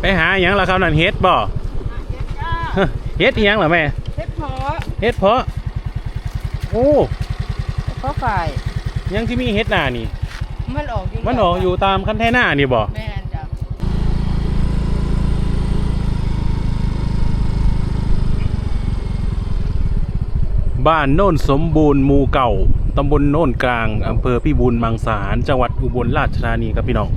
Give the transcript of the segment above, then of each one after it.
ไปหาอหยังล่ะครับนั่นเฮ็ดบ่เฮ็ดอีหยังล่ะแม่เฮ็ดเพาะเฮ็ดเพาะโอ้เพาะฝ่ายยังที่มีเฮ็ดหน้านี่ มันออกอยู่มันออกอยู่ตามคันแท่หน้านี่บ่แม่นจ้ะบ้านโน่นสมบูรณ์หมู่เก่าตำบลโน่นกลางอำเภอพิบูลมังสาหารจังหวัดอุบลราชธานีครับพี่น้อง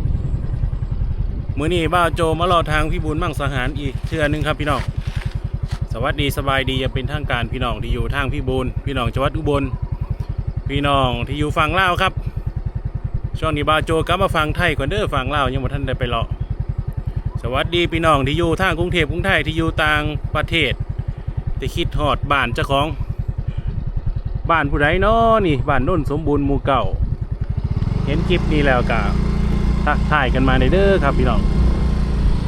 มื้อนี้บ้าโจมารอทางพิบูลมั่งสาหารอีกเทือนึงครับพี่น้องสวัสดีสบายดีอย่าเป็นทางการพี่น้องที่อยู่ทางพิบูลพี่น้องจังหวัดอุบล พี่น้องที่อยู่ฝั่งลาวครับ ช่วงนี้บ้าโจกลับมาฟังไทยก่อนเด้อฟังลาวยังบ่ทันได้ไปเลาะสวัสดีพี่น้องที่อยู่ทางกรุงเทพกรุงไทยที่อยู่ต่างประเทศที่คิดฮอดบ้านเจ้าของบ้านผู้ใดเนาะนี่บ้านน้นสมบูรณ์หมู่เก่า เห็นคลิปนี้แล้วก็ ทักทายกันมาในเด้อครับพี่น้อง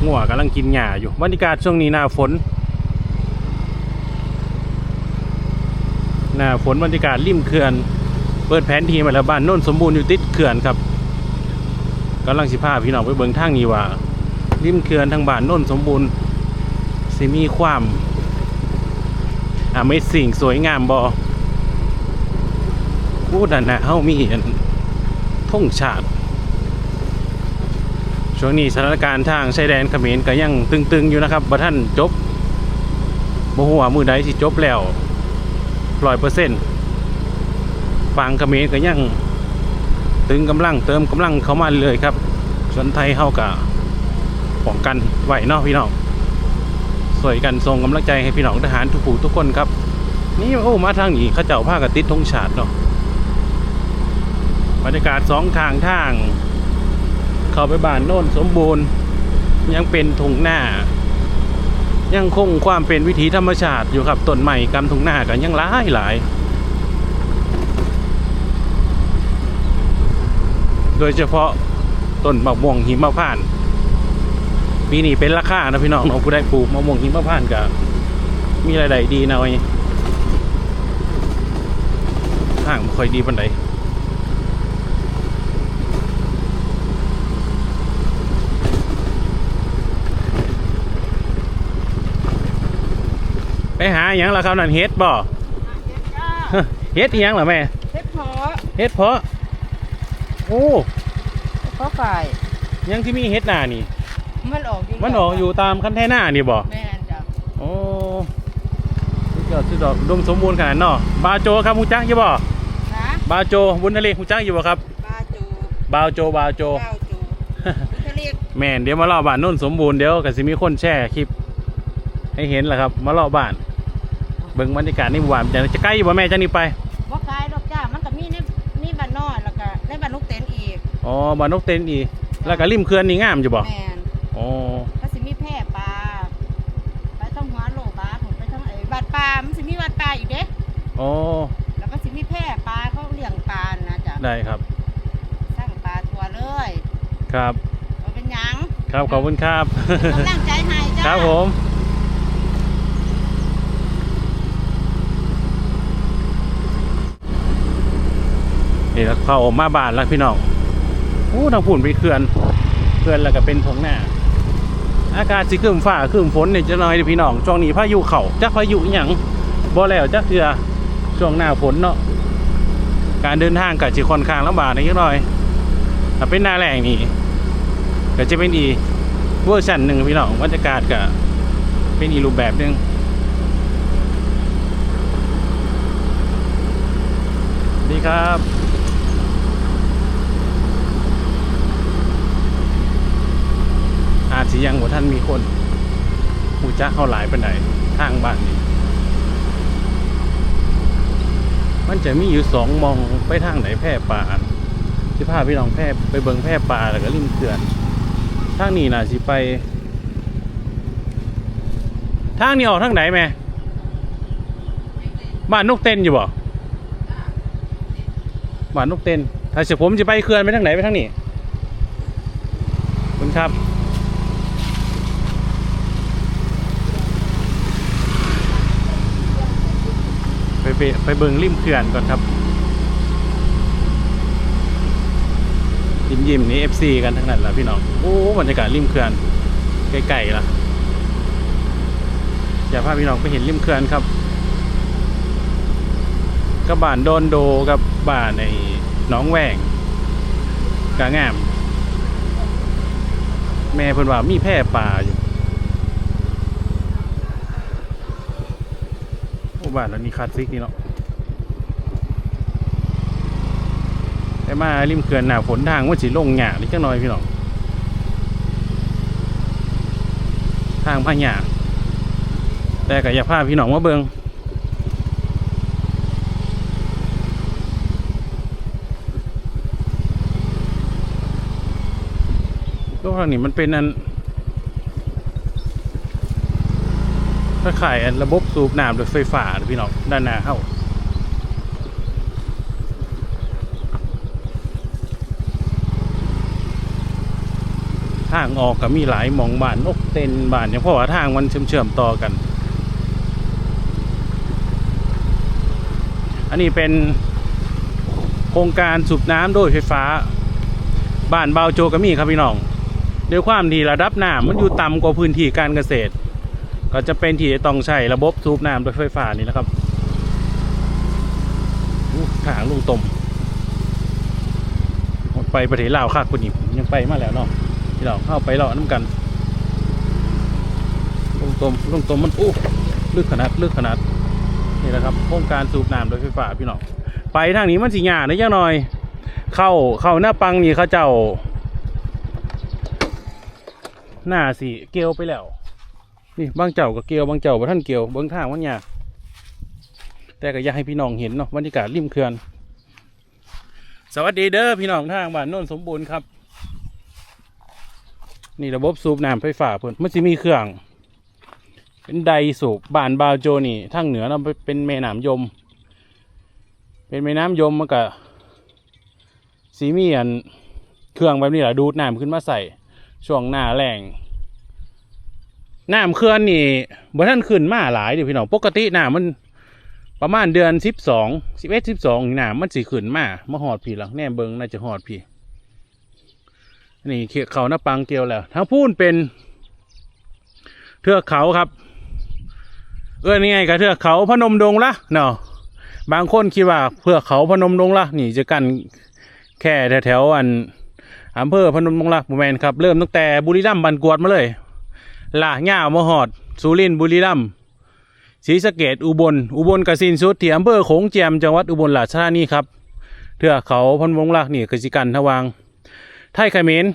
งัวกำลังกินหญ้าอยู่บรรยากาศช่วงนี้หน้าฝนหน้าฝนบรรยากาศริมเขื่อน เปิดแผนที่มาแล้วบ้านโน้นสมบูรณ์อยู่ติดเขื่อนครับกำลังสิพาพี่น้องไปเบิ่งทางนี้ว่าริมเขื่อนทางบ้านโน้นสมบูรณ์สิมีความอ่าไม่สิ่งสวยงามบ่พูดนั่นนะเฮามีอันท่งชาติ ช่วงนี้สถานการณ์ทางชายแดนเขมรก็ยังตึงๆอยู่นะครับบ่ท่านจบบ่ฮู้ว่ามือใดสิจบแล้ว100%ฝั่งเขมรก็ยังตึงกำลังเติมกำลังเข้ามาเลยครับ ส่วนไทยเฮาก็ป้องกันไหวเนาะพี่น้องสวยกันส่งกำลังใจให้พี่น้องทหารทุกผู้ทุกคนครับ นี่โอ้มาทางนี้เขาเจ้าผ้ากระติดธงชาติเนาะบรรยากาศสองทางทาง เข้าไปบ้านโน่นสมบูรณ์ ยังเป็นทุ่งหน้า ยังคงความเป็นวิถีธรรมชาติอยู่ครับต้นไม้กำทุ่งหน้ากันยังหลายหลาย โดยเฉพาะต้นมะม่วงหิมะพานปีนี้เป็นราคานะพี่น้องเน้องผู้ใดปลูกมะม่วงหิมะพานต์ก็มีรายได้ดีหน่อยห่างค่อยดีปานใด หาอหยังล่ะครับนั่นเฮ็ดบ่เฮ็ดจ้าเฮ็ดอีหยังล่ะแม่เฮ็ดเพาะเฮ็ดเพาะโอ้เพาะฝ่ายยังที่มีเฮ็ดหน้านี่ มันออกอยู่มันออกอยู่ตามคันแท่หน้านี่บ่แม่นจ้ะโอ้สุดยอดสุดยอดอุดมสมบูรณ์ขนาดเนาะบาวโจครับฮู้จักอยู่บ่นะบาวโจบุญทะเลฮู้จักอยู่บ่ครับปลาจูบาวโจบาวโจเก้าจูเขาเรียกแม่นเดี๋ยวมาเลาะบ้านโน่นสมบูรณ์เดี๋ยวก็สิมีคนแชร์คลิปให้เห็นแหละครับ มาเลาะบ้าน เบิ่งบรรยากาศในหมู่บ้านจะจะใกล้อยู่บ่แม่จังนี้ไปบ่ขายดอกจ้ามันก็มีในนี่บ้านนอกแล้วก็ในบ้านลูกเต็นอีกอ๋อบ้านนกเต็นอีก แล้วก็ริมเขื่อนนี่งามอยู่บ่แม่นอ๋อก็สิมีแพร่ปลาไปต้องหัวโลปลาผมไปต้องไอ้วัดปลามันสิมีวัดปลาอยู่เด้อ๋อแล้วก็สิมีแพร่ปลาเขาเลี้ยงปลานะจ๊ะได้ครับสร้างปลาทัวเลยครับบ่เป็นหยังครับขอบคุณครับเป็นกำลังใจให้จ้าครับผม นี่แล้วเข้ามาบ้านแล้วพี่น้องโอ้ทางผุ่นไปเขื่อนเขื่อนแล้วก็เป็นทงหน้า อากาศสิครึ้มฟ้าครึ้มฝนเนี่ยจะน้อยพี่น้องช่วงนี้พายุเข่าจักพายุอหย่างบ่แล้วจักเทือช่วงหน้าฝนเนาะการเดินทางก็สิค่อนข้างลำบากนิดหน่อยถ้าเป็นหน้าแรงนี่ก็จะเป็นอีเวอร์ชันหนึ่งพี่น้องบรรยากาศก็เป็นอีรูปแบบหนึ่งดีครับ อาจ สิยังบ่ท่านมีคนหูจักเข้าหลายเป็นไหนทางบ้านนี้มันจะมีอยู่สองมองไปทางไหนแพร่ป่าสิพาพี่น้องแพร่ไปเบิงแพร่ป่าแล้วก็ริมเขื่อนทางนี้น่ะสิไป ทางนี้ออกทางไหนแม่บ้านนกเต้นอยู่บ่บ้านนกเต้นถ้าเสียผมจะไปเขื่อนไปทางไหนไปทางนี้คุณครับ ไปไปเบิงริมเขื่อนก่อนครับ ยิ้มยิ้มนี่ FC กันทั้งนั้นแหละพี่น้อง โอ้บรรยากาศริมเขื่อนไกลๆล่ะอยากพาพี่น้องไปเห็นริมเขื่อนครับกับบ้านโดนโดกับบ้านในน้องแหวงกางาม แม่เพิ่นว่ามีแพร่ปลาอยู่โอ้ บ้านหลังนี้คาสิกนี่เนาะแต่มาริมเขื่อนหนาฝนทางว่าสิลงหยานิดจังหน่อยพี่น้องทางพาหยาแต่ก็อยากพาพี่น้องมาเบิงก็ทางนี้มันเป็นอัน ถ้าขายระบบสูบน้ำโดยไฟฟ้าพี่น้องด้านหน้าเข้าทางออกก็มีหลายมองบ้านนกเต็นบ้านอย่างเพราะว่าทางมันเชื่อมๆต่อกัน อันนี้เป็นโครงการสูบน้ำโดยไฟฟ้า บ้านเบาโจก็มีครับพี่น้องด้วยความที่ระดับน้ำมันอยู่ต่ำกว่าพื้นที่การเกษตร ก็จะเป็นที่ต้องใช้ระบบสูบน้ำโดยไฟฟ้านี่นะครับอู้ทางลุงตมไปประเทศลาวคักคนนี้ยังไปมาแล้วเนาะพี่เราเข้าไปเลาะน้ำกันลุงตมลุงตมมันอู้ลึกขนาดลึกขนาดนี่แหละครับโครงการสูบน้ำโดยไฟฟ้าพี่น้องไปทางนี้มันสิหยาได้ยังหน่อย เข้าเข้าหน้าปังนี่เขาเจ้า หน้าสิเกลียวไปแล้ว นี่บางเจ้าก็เกลียวบางเจ้าบ่ท่านเกลียวเบิ้งทางมันยากแต่ก็อยากให้พี่น้องเห็นเนาะบรรยากาศริมเขื่อน สวัสดีเด้อพี่น้องทางบ้านโน่นสมบูรณ์ครับ นี่ระบบสูบน้ำไฟฟ้าเพิ่นมันจะมีเครื่อง เป็นไดสูบบ้านบาวโจนี่ทางเหนือเราเป็นแม่น้ำยม เป็นแม่น้ำยมมันก็สีมีอันเครื่องแบบนี้แหละดูดน้ำขึ้นมาใส่ช่วงหน้าแรง น้ำเคลื่อนนี่บ่ท่านขึ้นมาหลายเดี๋ยวพี่น้องปกติน้ำมันประมาณเดือนสิบสองสิบเอ็ดสิบสองน้ำมันสิขึ้นมามาหอดพี่หลังแน่เบิงน่าจะหอดพี่นี่เขียเขาหน้าปังเกียวแล้วทางพูนเป็น เทือกเขาครับ เออนี่ไงกับเทือกเขาพนมดงละเนาะบางคนคิดว่าเทือกเขาพนมดงละนี่จะกันแค่แถวๆอันอำเภอพนมดงละบุแมนครับ เริ่มตั้งแต่บุรีรัมย์บันกวดมาเลย ล่าง่าวมหอดสุรินทร์บุรีรัมย์ศรีสะเกดอุบล อุบลกสินสุดที่อำเภอโขงเจียมจังหวัดอุบลราชธานีครับเทือกเขาพนมงละนี่คือสิกันทวาง ไทยเขมร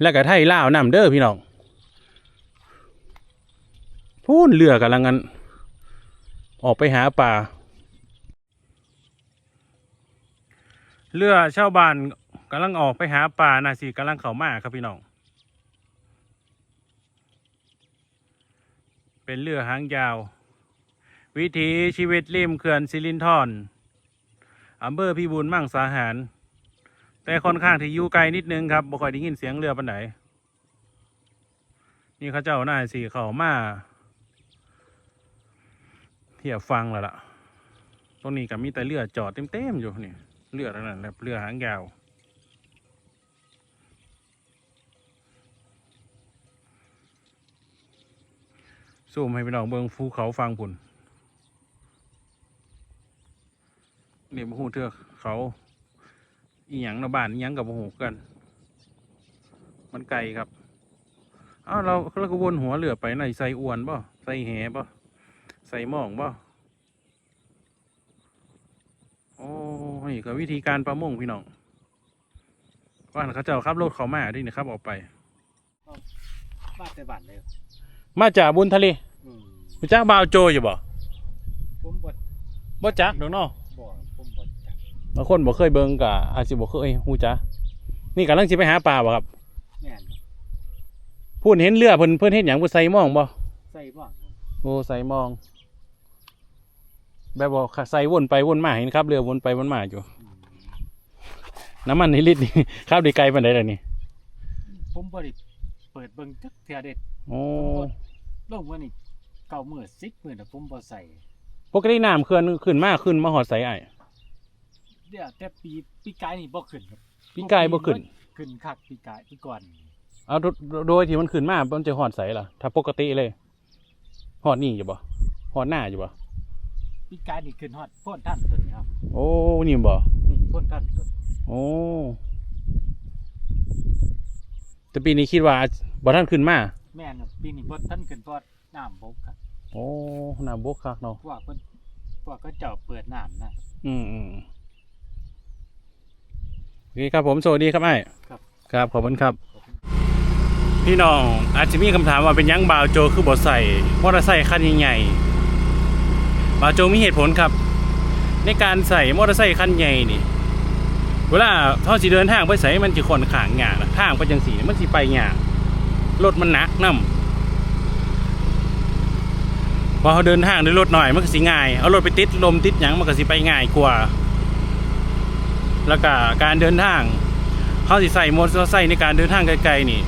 และก็ไทยลาวนำเด้อพี่น้องพูนเรือกำลังงันออกไปหาป่า เรือชาวบ้านกำลังออกไปหาป่านาสีกำลังเข้ามาครับพี่น้อง เป็นเรือหางยาว วิถีชีวิตริมเขื่อนสิรินธรอำเภอพิบูลมั่งสาหาร แต่ค่อนข้างที่อยู่ไกลนิดนึงครับบ่ค่อยได้ยินเสียงเรือปานไหนนี่เขาเจ้าหน้าสี่เขามาเทียฟังแล้วล่ะตรงนี้ก็มีแต่เรือจอดเต็มๆอยู่นี่เรือนั้นแหละเรือหางยาว ซูมให้พี่น้องเบิ่งภูเขาฟังพุ่นนี่บ่ฮู้เทือกเขาอีหยังเนาะบ้านอีหยังกับโมโหกัน มันไกลครับอ้าวเราเราก็วนหัวเรือไปไหนใส่อวนบ่ใส่แหบ่ใส่หม่องบ่โอ้ยก็วิธีการประมงพี่น้องว่านเขาเจ้าขับรถเขามาดิเนี่ยครับออกไปบ้านแต่บ้านเลยมาจากบุญทะเลอืม รู้จักบาวโจอยู่บ่ผมบ่บ่จักดอกเนาะบ่ผมบ่จักบางคนบ่เคยเบิ่งกะอาจสิบ่เคยฮู้จักนี่กำลังสิไปหาปลาบ่ครับแม่นพูดเห็นเรือเพิ่นเพิ่นเฮ็ดหยังบ่ใส่หม่องบ่ใส่บ้างโอ้ใส่หมอง แบบว่าใส่วนไปวนมาเห็นครับ เรือวนไปวนมาอยู่อืมน้ำมันในลิตรนี่ครับได้ไกลปานใดล่ะนี่ผมบ่ได้เปิดเบิ่งจักเทื่อเด็ดโอ้ลงว่านี่ เก้ามื้อ10มื้อน่ะผมบ่ใส่ปกติน้ำเขื่อนขึ้นมาขึ้นมาหอดใส่ไอ้ายเดี๋ยวแต่ปีปีกายนี่บ่ขึ้นครับพี่กายบ่ขึ้น ขึ้นคักปีกายปีก่อนเอาโดโดยที่มันขึ้นมามันจะหอดใสล่ะถ้าปกติเลยหอดนี่อยู่บ่หอดหน้าอยู่บ่ปีกายนี่ขึ้นฮอดพ่นท่านตัวนี้ครับโอ้นี่บ่นี่พ่นท่านตัวนี้โอ้แต่ปีนี้คิดว่าบ่ท่านขึ้นมา แม่นครับปีนี้พ่นท่านขึ้นเพราะ น้ำบกครับโอ้น้ำบกคักเนาะพวกเพิ่นพวกก็เจ้าเปิดน้ำนะอืมอืมโอเคครับผมสวัสดีครับไอ้ครับ ครับขอบคุณครับ พี่น้องอาจจะมีคำถามว่าเป็นหยังบาวโจคือบ่ใส่มอเตอร์ไซค์คันใหญ่ๆบาวโจมีเหตุผลครับ ในการใส่มอเตอร์ไซค์คันใหญ่นี่เวลาเขาสิเดินทางไปใส่มันจะค่อนข้างยากนะทางไปจังสีมันสิไปยากรถมันหนักนํพ อเขาเดินทางด้วยรถหน่อยมันก็สิง่าย เอารถไปติดลมติดหยังมันก็สิไปง่ายกว่า แล้วก็การเดินทางเขาสิใส่มอเตอร์ไซค์ในการเดินทางไกลๆนี่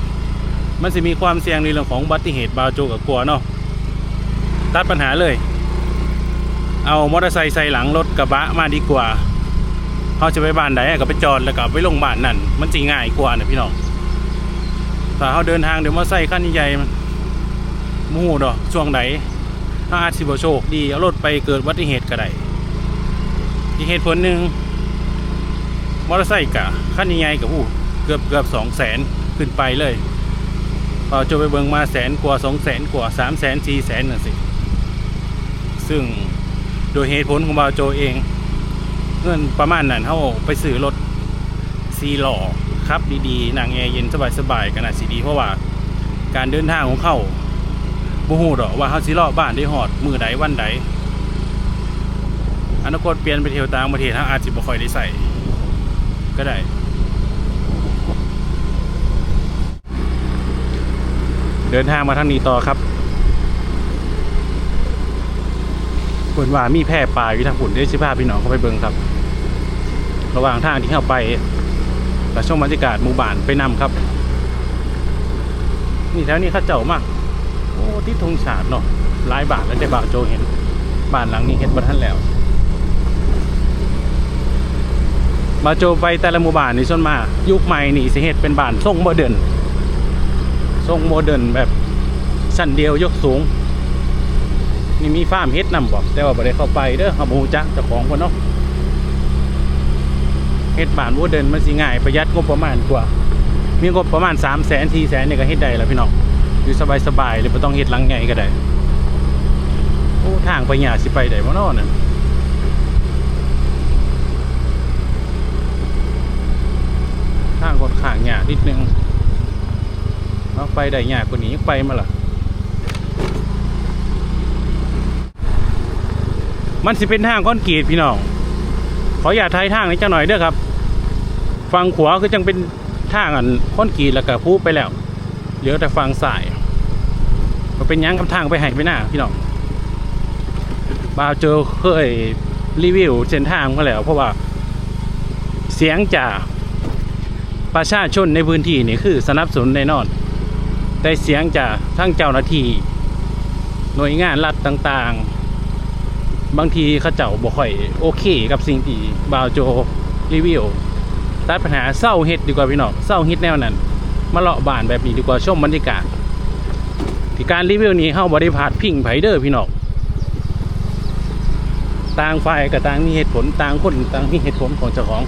มันจะมีความเสี่ยงในเรื่องของอุบัติเหตุบาวโจกับกลัวเนาะตัดปัญหาเลย เอามอเตอร์ไซค์ใส่หลังรถกระบะมาดีกว่าเขาจะไปบ้านใดก็ไปจอดแล้วก็ไปลงบ้านนั่นมันจีง่ายกว่านะพี่น้องถ้าเขาเดินทางเดี๋ยวมอเตอร์ไซค์คันใหญ่มันมหูดอกช่วงไหน ถ้าอาจสิบโชคดีเอารถไปเกิดอุบัติเหตุก็ได้อีกเหตุผลหนึ่งมอเตอร์ไซค์กะคันใหญ่กับผู้เกือบเกือบสองแสนขึ้นไปเลยเราจะไปเบิงมาแสนกว่าสองแสนกว่าสามแสนสี่แสนน่ะสิ ซึ่งโดยเหตุผลของบาโจเอง เงินประมาณนั้นเขาไปซื้อรถซีหล่อครับดีๆนางแอร์เย็นสบายๆกันนะสิดีเพราะว่าการเดินทางของเขา บูฮูดอกว่าเขาสิเลาะบ้านได้หอดมือใดวันใดอนาคตเปลี่ยนไปเที่ยวต่างประเทศเขาอาจจะบ่ค่อยได้ใส่ก็ได้เดินทางมาทางนี้ต่อครับเพิ่นว่ามีแพร่ปลาอยู่ทางฝุ่นเดี๋ยวสิพาพี่น้องเข้าไปเบิงครับ ระหว่างทางที่เข้าไปกับช่วงบรรยากาศหมู่บ้านไปนำครับ นี่แถวนี้ข้าเจ้ามาก โอ้ที่ธงชาติเนาะหลายบาทแล้วแต่บ่าวโจเห็นบ้านหลังนี้เฮ็ดบ่ทันแล้วบ่าวโจไปแต่ละหมู่บ้านนี่ส่วนมากยุคใหม่นี่สิเฮ็ดเป็นบ้านทรงโมเดิร์นทรงโมเดิร์นแบบชั้นเดียวยกสูง นี่มีฟาร์มเฮ็ดนำบอกแต่ว่าบ่ได้เข้าไปเด้อเขาบ่ฮู้จักเจ้าของเพิ่นเนาะเฮ็ดบ้านโมเดิร์นมันสิง่ายประหยัดงบประมาณกว่า มีงบประมาณ3 0 0 0 0 0 4 0 0 0 0นี่ก็เฮ็ดได้แล้วพี่น้อง อยู่สบายๆเลยบ่ต้องเฮ็ดหลังใหญ่ก็ได้โอ้ทางไปหยาสิไปได้บ่นาะนั่นทางค่อนข้างหยานิดนึงเอาไปได้ยากว่านี้ยังไปมาล่ะมันสิเป็นทางคอนกรีตพี่น้อง ขออย่าทายทางนี้จังหน่อยเด้อครับ ฝั่งขวาคือจังเป็นทางอันคอนกรีตแล้วก็พูไปแล้ว เหลือแต่ฝั่งซ้าย ก็เป็นยังกับทางไปให้ไปหน้าพี่น้องบ่าวเจอเคยรีวิวเส้นทางมาแล้ว เพราะว่าเสียงจากประชาชนในพื้นที่นี่คือสนับสนุนแน่นอน แต่เสียงจากทั้งเจ้าหน้าที่หน่วยงานรัฐต่างๆ บางทีเขาเจ้าบ่ค่อยโอเคกับสิ่งที่บ่าวโจรีวิวตัดปัญหาเศร้าเฮ็ดดีกว่าพี่น้องเศร้าเฮ็ดแนวนั้น มาเลาะบานแบบนี้ดีกว่าชมบรรยากาศ ที่การรีวิวนี้เฮาบ่ได้พาดพิงไผเด้อพี่น้องต่างฝ่ายก็ต่างมีเหตุผลต่างคนต่างมีเหตุผลของเจ้าของ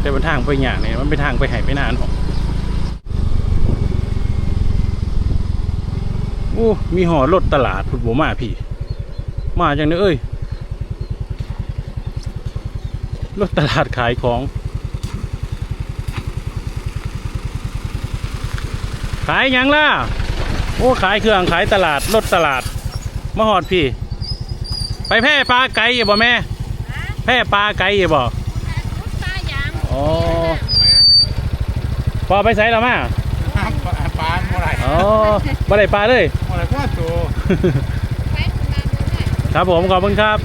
แต่เป็นทางไปอย่างเนี่ยมันเป็นทางไปไหไปนานของโอ้มีหอรถตลาดพุทธบมาพี่ มาจังเลยเอ้ยรถตลาดขายของ ขายยังล่ะ โอ้ขายเครื่องขายตลาดรถตลาดมาหอดพี่ ไปแพร่ปลาไก่อย่าบ่แม่ แพร่ปลาไก่อย่าบ่ตาหยังอ๋อพอไปใส่แล้วมาปลาปลาเมื่อไหร่อ๋อบ่ได้ปลาเลยเมื่อไหร่พ่อตัวไปคุณมาดูหน่อยครับผมขอบคุณครับ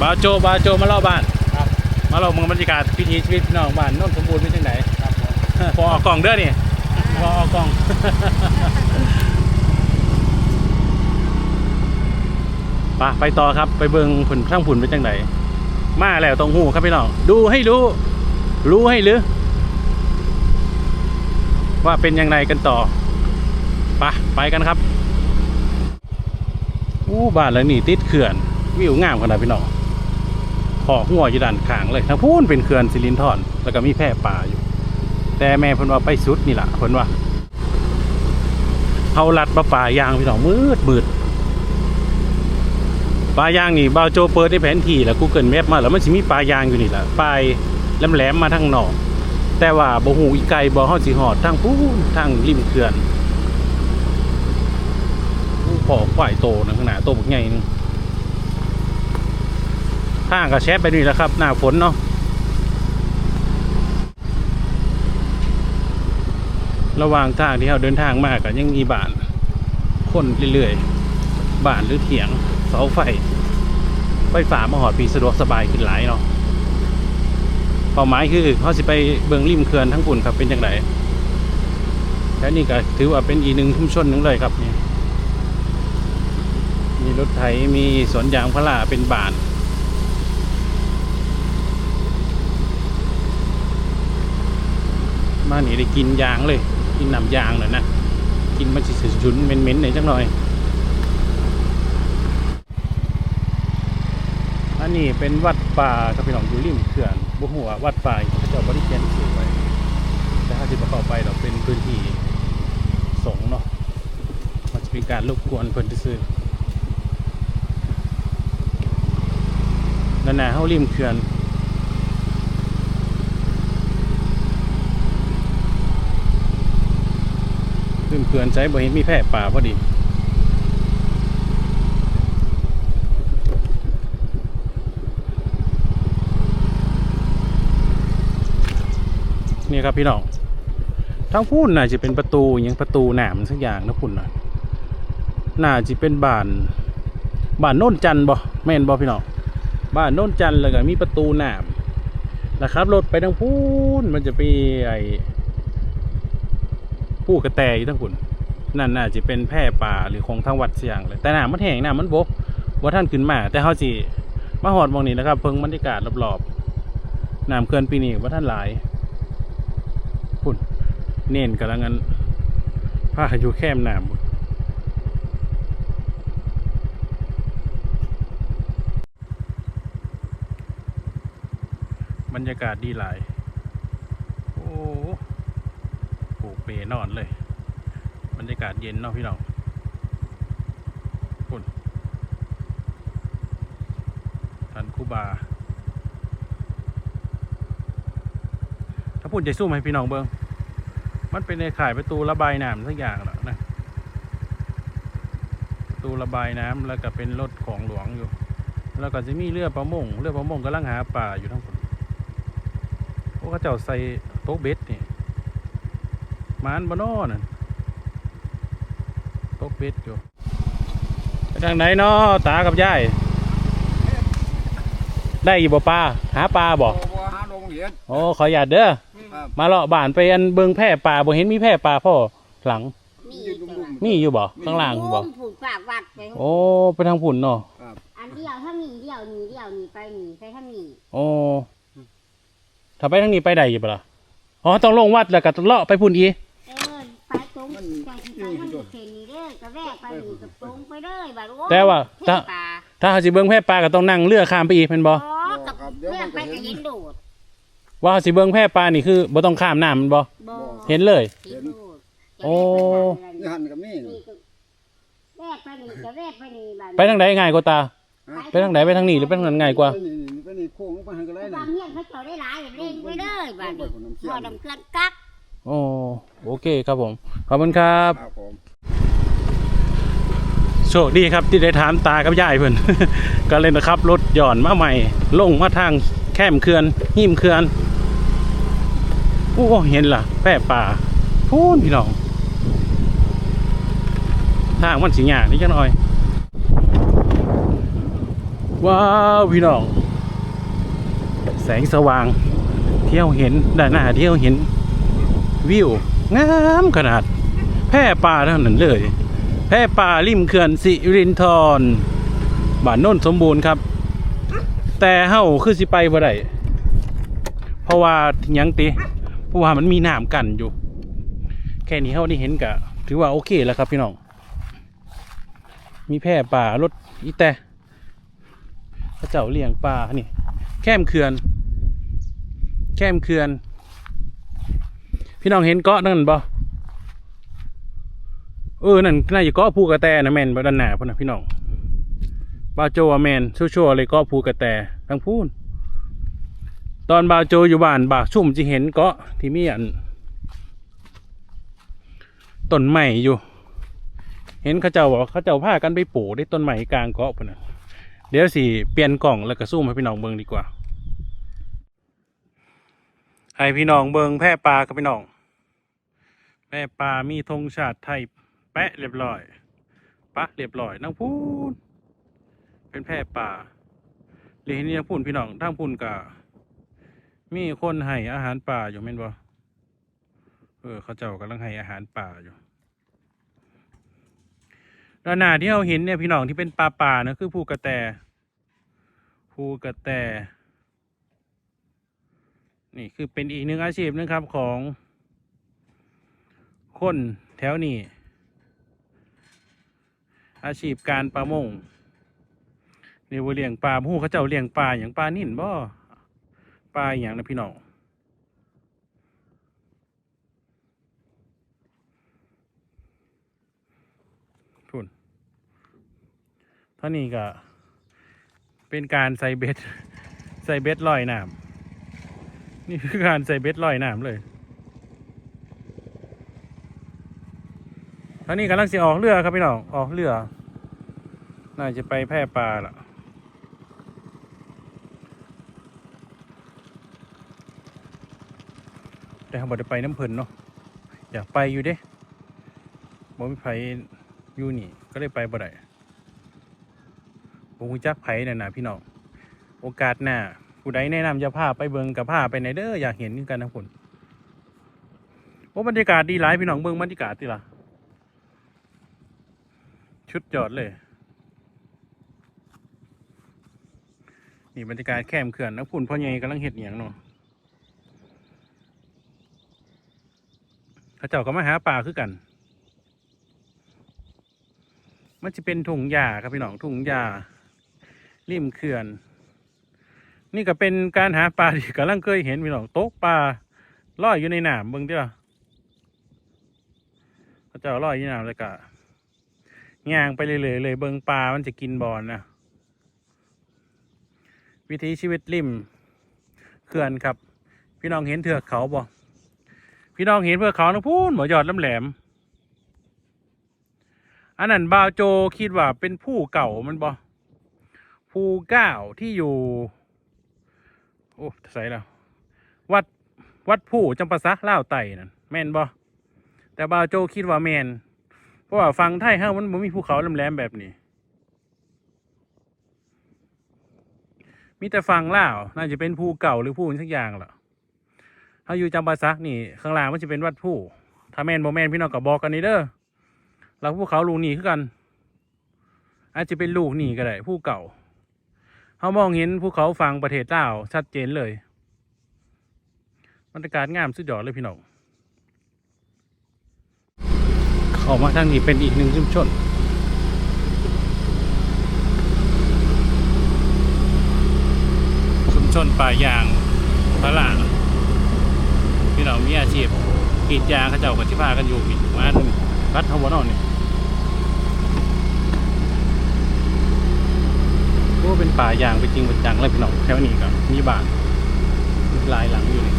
บาโจบาโจมาเล่าบ้านครับมาเล่าเมืองบรรยากาศพิธีชีวิตพี่น้องบ้านโน่นสมบูรณ์เป็นจังไหนครับผมพอออกกล่องเด้อนี่ พอออกกล่อง ไปไปต่อครับไปเบิงผลทั้งผุนเป็นจังไหนมาแล้วตรงหูครับพี่น้อง ดูให้รู้ รู้ให้หรือ ว่าเป็นยังไงกันต่อไปไปกันครับ อู้บ้านหลังนี้ติดเขื่อน วิวงามขนาดพี่น้องขอหัวอยู่ด้านข้างเลยทางพูนเป็นเขื่อนสิรินทรแล้วก็มีแพร่ป่าอยู่ แต่แม่เพิ่นว่าไปสุดนี่แหละเพิ่นว่าเขาลัดมาป่ายางพี่น้องมืดมืดป่ายางนี่บ่าวโจเปิดในแผนที่แล้ว Google Map มาแล้วมันสิมีป่ายางอยู่นี่แหละปลายแหลมๆมาทางนอกแต่ว่าบ่ฮู้อีไกลบ่เฮาสิฮอดทางพูนทางริมเขื่อนผู้พอควายโตนะข้างหน้าโตบักใหญ่หนึงทางก็แชะไปนี่แหละครับ หน้าฝนเนาะ ระหว่างทางที่เราเดินทางมากก็ยังมีบ้าน คนเรื่อยๆบ้านหรือเถียง เสาไฟ ไฟฟ้ามาหอดปีสะดวกสบายขึ้นหลายเนาะเป้าหมายคือเขาสิไปเบืองริมเขื่อนทั้งปุ่นครับเป็นจังไดและนี่ก็ถือว่าเป็นอีกหนึ่งชุมชนหนึ่งเลยครับนี่มีรถไถมีสวนยางพาราเป็นบ้านมานี่ได้กินยางเลย กินน้ำยางเลยนะ กินมันสิฉุนเหม็นๆหน่อยจังหน่อย อันนี้เป็นวัดป่าครับพี่น้องอยู่ริมเขื่อนบุหัววัดป่าพระเจ้าบริเกนสื่อไว้แต่ถ้าที่เข้าไปเราเป็นพื้นที่สงเนาะมันจะเป็นการรบกวนเพิ่นซื่อนั่นน่ะเฮาริมเขื่อน ขึ้นเขื่อนใช้บ่เห็นมีแพร่ป่าพอดีนี่ครับพี่น้องทั้งพูนน่าจะเป็นประตูอหยังประตูหนามสักอย่างนะพุ่นน่ะน่าจะเป็นบ้านบ้านโน่นจันบ่แม่นบ่พี่น้องบ้านโน่นจันแล้วก็มีประตูหนามนะครับรถไปทางพูนมันจะไปไอ ผู้กระแตอยู่ทั้งคุณนั่นน่าจะเป็นแพร่ป่าหรือของทางวัดเสียงเลยแต่น้ำมันแห้งน้ำมันบกว่าท่านขึ้นมา แต่เขาจีมาหอดมองนี้นะครับ เพิ่งบรรยากาศรอบๆน้ำเขื่อนปีนี้ว่าท่านหลายพุ่นเน้นกำลังงันผ้าอยู่แคมน้ำบรรยากาศดีหลาย โอ้ เปนอนเลย บรรยากาศเย็นเนาะพี่น้องคุณทันคูบา ถ้าพูดใจสู้ไหมพี่น้องเบิงมันเป็นในข่ายประตูระบายน้ำสักอย่างแหละนะประตูระบายน้ำแล้วก็เป็นรถของหลวงอยู่ แล้วก็จะมีเรือประมงเรือประมงกำลังหาปลาอยู่ทั้งหมดพวกเขาเจ้าใส่โต๊ะเบ็ด มานบนอน่ะตกเบ็ดอยู่ไปทางไหนเนาะตากับยายได้อยู่บ่ปลาหาปลาบ่บ่หาโรงเรียนโอ้ขออย่าตเด้อครับมาเลาะบ้านไปอันเบิงแพร่ปลาบ่เห็นมีแพร่ปลาพ่อหลังมียืนดุมมีอยู่บ่ข้างล่างบ่ผูกฝากวัดไป โอ้ไปทางผุ่นเนาะอันเดียวถ้ามีเดียวหนีเดียวหนีไปหนีไปถ้ามีโอ้ถ้าไปทางนี้ไปได้อยู่บ่ล่ะอ๋อต้องลงวัดแล้วก็ต้องเลาะไปพุ่นอีเออ ไปตรงใจที่ไปมันเข็นนี่เด้อกระแวกไปหนีกับตรงไปเด้อบัดโอ้แต่ว่าเท่ถ้าปลาถ้าเขาสิเบิงแพร่ปลาก็ต้องนั่งเรือข้ามไปอีกแม่นบ่อ๋อกับเลื่อนไปก็เห็นโดดว่าเขาสิเบิงแพร่ปลานี่คือบ่ต้องข้ามน้ำแม่นบ่บ่เห็นเลย เห็นโดดโอ้ นี่หันกับนี่นี่ก็แวกไปนี่กระแวกไปนี่บัดไปทางไหนง่ายกว่าตาไปทางไหนไปทางนี้หรือไปทางนั้นง่ายกว่าไปนี่นี่ไปนี่โค้งลงไปหันกันเลยบานะงเฮียนเขาเจ้าได้หลายเร่งไปเด้อบัดไปนี้คนน้ำเชี่พยอวดำเกลือนกัก โอ้โอเคครับผม ขอบคุณครับครับผมโชคดีครับที่ได้ถามตากับยายเพิ่นก็เลยนะครับรถหย่อนมาใหม่ ลงมาทางแคมเขื่อนหิมเขื่อนโอ้เห็นล่ะแพร่ป่าพูนพี่น้องทางมันสิหยากนิดจังหน่อย ว้าวพี่น้อง แสงสว่าง เที่ยวเห็นด้านหน้าเที่ยวเห็น วิวงามขนาด แพร่ป่าเท่านั้นเลย แพร่ป่าริมเขื่อนสิรินธรบ้านโน้นสมบูรณ์ครับ แต่เฮาคือสิไปบ่ได้เพราะว่ายังติเพราะว่ามันมีน้ำกันอยู่ แค่นี้เขาได้เห็นกะถือว่าโอเคแล้วครับพี่น้อง มีแพร่ป่ารถอีแต่พระเจ้าเลี้ยงปลานี่ แค่มเขื่อน แค่มเขื่อน พี่น้องเห็นเกาะนั่นบ่เออนั่นน่าจะเกาะภูกระแตนะแมนบ่ด้านหน้าพ่นนะพี่น้องบาโจว่าแมนชั่วๆเลยเกาะภูกระแตทั้งพูนตอนบาโจอยู่บ้านบาชุ่มจะเห็นเกาะที่มีอันต้นใหม่อยู่ เห็นเขาเจ้าบอกว่าเขาเจ้าพากันไปปลูกได้ต้นใหม่กลางเกาะพ่นนะเดี๋ยวสิเปลี่ยนกล่องแล้วก็ซูมให้พี่น้องเบิ่งดีกว่า ให้พี่น้องเบิงแพร่ปลากับพี่น้อง แพร่ปลามีธงชาติไทยแปะเรียบร้อยปะเรียบร้อยนั่งพูนเป็นแพร่ปลาเรียนนี่พูนพี่น้องทั้งพูนกะมีคนให้อาหารป่าอยู่แม่นบ่เออเขาเจ้ากำลังให้อาหารป่าอยู่ด้านหน้าที่เราเห็นเนี่ยพี่น้องที่เป็นปลาป่านะคือภูกระแตภูกระแต นี่คือเป็นอีกหนึ่งอาชีพนะครับของคนแถวนี้ อาชีพการประมงนี่ว่าเลี้ยงปลาผู้เขาเจ้าเลี้ยงปลาอย่างปลานิ่นบ่ปลาอย่างนะพี่น้องทุนท่านี้ก็เป็นการใส่เบ็ด ใส่เบ็ดลอยน้ำ นี่คือการใส่เบ็ดลอยน้ำเลยตอนนี้กำลังสิออกเรือครับพี่น้อง ออกเรือ น่าจะไปแพร่ปลาละแต่เขาบอกจะไปน้ำเพลินเนาะ อยากไปอยู่เด้บ่มีไผอยู่นี่ ก็เลยไปบ่ได้ผมรู้จักไผน่ะนะพี่น้อง โอกาสหน้า ผู้ใดแนะนำจะพาไปเบิงกับพาไปไหนเด้ออยากเห็นคือกันนะคุณโอ้บรรยากาศดีหลายพี่น้องเบิงบรรยากาศดีละชุดยอดเลยนี่บรรยากาศแคมเขื่อนนะคุณพ่อใหญ่กำลังเห็ดอหย่างเนาะเขาเจ้าก็มาหาปลาคือกัน มันจะเป็นถุงยาครับพี่น้องถุงยาริมเขื่อน นี่ก็เป็นการหาปลาที่กำลังเคยเห็นพี่น้องตกปลาลอยอยู่ในน้ำเบิ่งเด้อพระเจ้าลอยอยู่ในน้ำแล้วก็ย่างไปเรื่อยๆเลยเบิ่งปลามันจะกินบอลนะวิถีชีวิตริมเขื่อนครับ พี่น้องเห็นเถือกเขาบ่พี่น้องเห็นเพื่อกเขานะพูนบ่ยอดลำแหลม อันนั้นบาวโจคิดว่าเป็นผู้เก่ามันบ่ผู้เก้าที่อยู่ โอ้ใส่แล้ว วัดวัดผู้จำปาซักเล่าวไต่นั่นแม่นบ่แต่บาโจคิดว่าแมนเพราะว่าฟังไทยเฮามันบ่มีภูเขาแหลมๆแบบนี้ มีแต่ฟังล่าวน่าจะเป็นภูเก่าหรือภูสักอย่างล่ะเฮาอยู่จำปาซักนี่ข้างล่างมันจะเป็นวัดผู้ถ้าแมนบ่แมนพี่น้องก็บอกกันนี่เด้อเราภูเขาลูกนี่คือกัน อาจจะเป็นลูกนี่ก็ได้ภูเก่า เขามองเห็นภูเขาฟังประเทศลาวชัดเจนเลยบรรยากาศงามสุดยอดเลยพี่น้องเข้ามาทางนี้เป็นอีกหนึ่งชุมชนชุมชนป่ายางพระลางพี่น้องมีอาชีพกรีดยางเขาเจ้ากับชิพากันอยู่นี่มาดูรัดเขาบนนอนนี่ อ้เป็นป่ายางเป็นจริงเป็นจังเลยพี่น้องแถวนี้ก็มีบ้านลายหลังอยู่นี่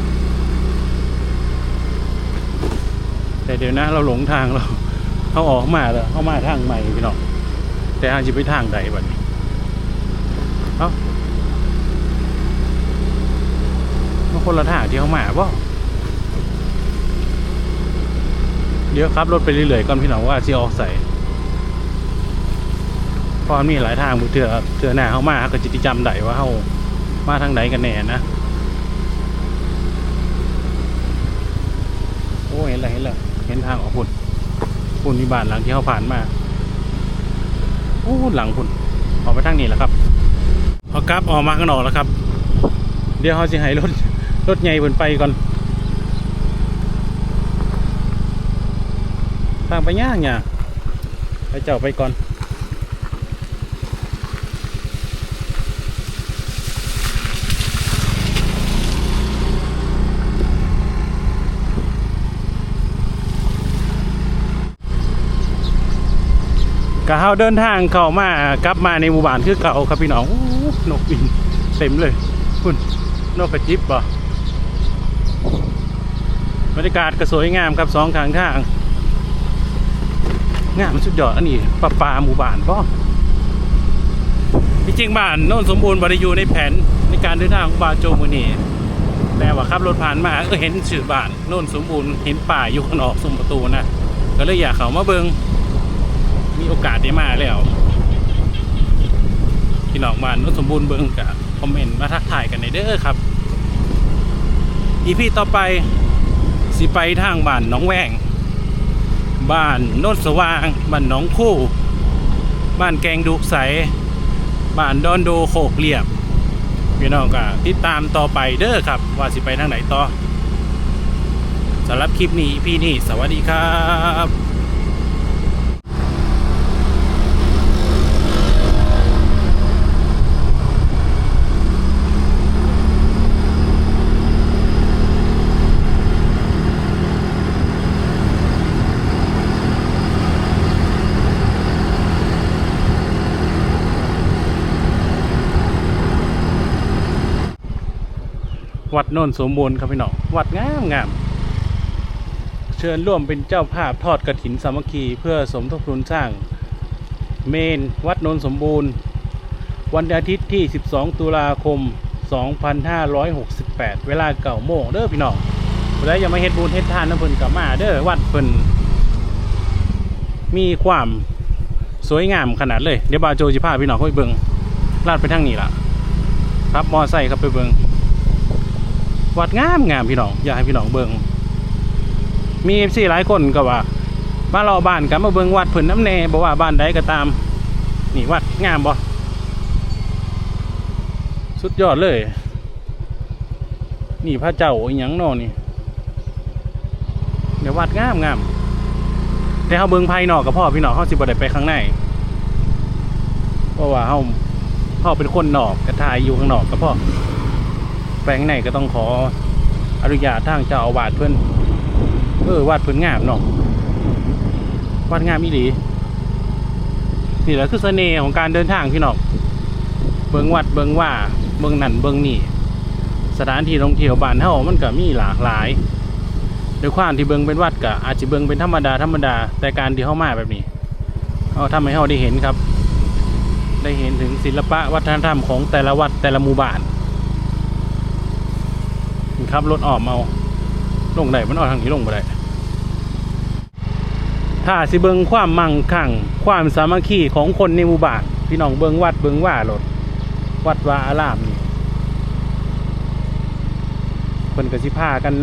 แต่เดี๋ยวนะเราหลงทางเราเขาออกมาแล้วเขามาทางใหม่พี่น้องแต่อาจจะไปทางใดบัดนี้เอ้ามันคนละทางที่เขามาบ่เดี๋ยวครับรถไปเรื่อยๆก่อนพี่น้องว่าสิออกใส่ พราะมีหลายทางเถื่อเถื่อหน้าเข้ามาก็จิตจำได้ว่าเข้ามาทางไหนกันแน่นะโอ้เห็นแล้วเห็นแล้วเห็นทางออกพุ่นพุ่นมีบ้านหลังที่เขาผ่านมาโอ้หลังพุ่นออกไปทางนี้แหละครับเขากลับออกมาข้างนอกแล้วครับ เดี๋ยวเขาจะให้รถรถใหญ่พิ่นไปก่อนทางไปย่างเนี่ยไปเจ้าไปก่อน กะเฮาเดินทางเข้ามากลับมาในหมู่บ้านคือเก่าครับพี่น้องนกบินเต็มเลยคุณนกกระจิบบ่บรรยากาศก็สวยงามครับสองข้างทางงามสุดยอดอันนี้ปลาปลาหมู่บ้านป่ที่จริงบ้านโน่นสมบูรณ์บริยูในแผนในการเดินทางของบาโจมือนี่แต่ว่าขับรถผ่านมาก็เห็นชื่อบ้านโน่นสมบูรณ์เห็นป่าอยู่ข้างนอกซุ้มประตูนะก็เลยอยากเข้ามาเบิง มีโอกาสได้มาแล้วพี่น้องบ้านนุ่สมบูรณ์เบิ้งกับคอมเมนต์มาทักทายกันในเด้อครับอีพีต่อไปสิไปทางบ้านน้องแวงบ้านโนนสว่างบ้านหนองคู่ บ้านแกงดุกใสบ้านดอนโดโคกเรียบพี่น้องก็ติดตามต่อไปเด้อครับ ว่าสิไปทางไหนต่อสำหรับคลิปนี้พี่นี่สวัสดีครับ วัดโน่นสมบูรณ์ครับพี่น้องวัดงามงามเชิญร่วมเป็นเจ้าภาพทอดกระถินสามัคคีเพื่อสมทบทุนสร้างเมนวัดโนนสมบูรณ์ วันอาทิตย์ที่ 12 ตุลาคม 2568 เวลาเก่าโมงเด้อพี่น้องแล้วยังมาเฮ็ดบุญเฮ็ดทานน้ำเพิ่นกับมาเด้อวัดเพิ่นมีความสวยงามขนาดเลย เดี๋ยวบาโจจิพาพี่น้องเข้าไปเบิงลาดไปทางนี้ล่ะ ครับมอไซค์ครับไปเบิง วัดงามงามพี่น้องอยากให้พี่น้องเบิงมีเอฟซีหลายคนก็ว่ามาเรอบ้านกันมาเบิงวัดเพิ่นน้ำแน่บอกว่าบ้านใดก็ตาม นี่วัดงามบ่สุดยอดเลย นี่พระเจ้าอหยังนอนี่เดี๋ยววัดงามงามแต่เฮาเบิงภายนอกกับพ่อพี่น้องเฮาสิบ่ได้ไปข้างในเพราะว่าเฮาเฮาเป็นคนนอกกระทายอยู่ข้างนอกกับพ่อ แปลงไหนก็ต้องขออนุญาตทางเจ้าอาวาสเพื่อนเออวัดเพื่อนงามเนาะวัดงามอีหลีนี่แหละคือเสน่ห์ของการเดินทางพี่น้องเบิงวัดเบิงว่าเบิงนั่นเบิงนี่สถานที่ท่องเที่ยวบ้านเฮามันก็มีหลากหลายด้วยความที่เบิงเป็นวัดก็อาจจะเบิงเป็นธรรมดาธรรมดาแต่การที่เข้ามาแบบนี้เอาทำให้เฮาได้เห็นครับ ได้เห็นถึงศิลปะวัฒนธรรมของแต่ละวัดแต่ละหมู่บ้าน ขับรถออกมาเอาลงได้มันออกทางนี้ลงไปได้ถ้าสิเบิงความมั่งคั่ง ความสามัคคีของคนในหมู่บ้านพี่น้องเบิงวัดเบิงว่ารถวัดวาอารามนี่เพิ่นกสิพากัน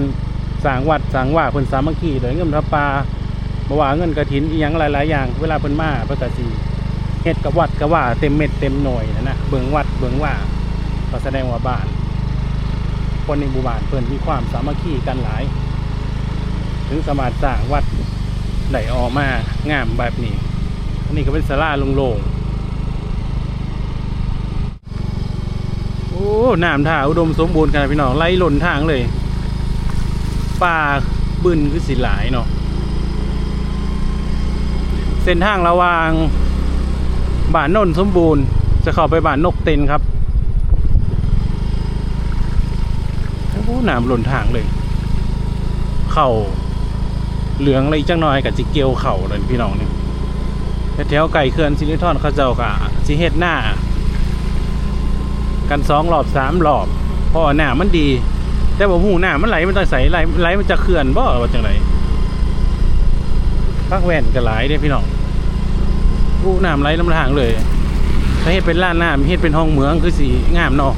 สร้างวัดสร้างว่าเพิ่นสามัคคีโดยเงินพระปลาบว่าเงินกระถินอีหยังหลาย ๆ อย่าง เวลาเพิ่นมาเพิ่นกสิเฮ็ดกับวัดก็ว่าเต็มเม็ดเต็มหน่วยนั่นนะเบิงวัดเบิงว่าก็แสดงว่าบ้าน คนในหมู่บ้านเพิ่นมีความสามัคคีกันหลาย ถึงสามารถสร้างวัดได้ออกมางามแบบนี้อันนี้ก็เป็นศาลาโล่งๆโอ้น้ำท่าอุดมสมบูรณ์กันพี่น้องไล่หล่นทางเลยป่าบึนคือสิหลายเนาะเส้นทางระหว่างบ้านนนสมบูรณ์ จะเข้าไปบ้านนกเต็นครับ โอ้ น้ำหล่นทางเลย เข่าเหลืองอะไรจังน้อยกับจิเกียวเข่าเลยพี่น้องเนี่ยแถวไก่เขื่อนซิลิทอนเขาเจ้ากะสิเฮ็ดหน้า กันสองรอบสามรอบพราะว่าหน้ามันดี แต่ว่าหูหน้ามันไหลมันต้องใสไหลไหลมันจะเขื่อนบ่ว่าจังไรพักแว่นก็หลายเด้พี่น้องอู้น้ำไหลลำทางเลยถ้าเฮ็ดเป็นล้านน้ำเฮ็ดเป็นห้องเหมืองคือสีงามเนาะ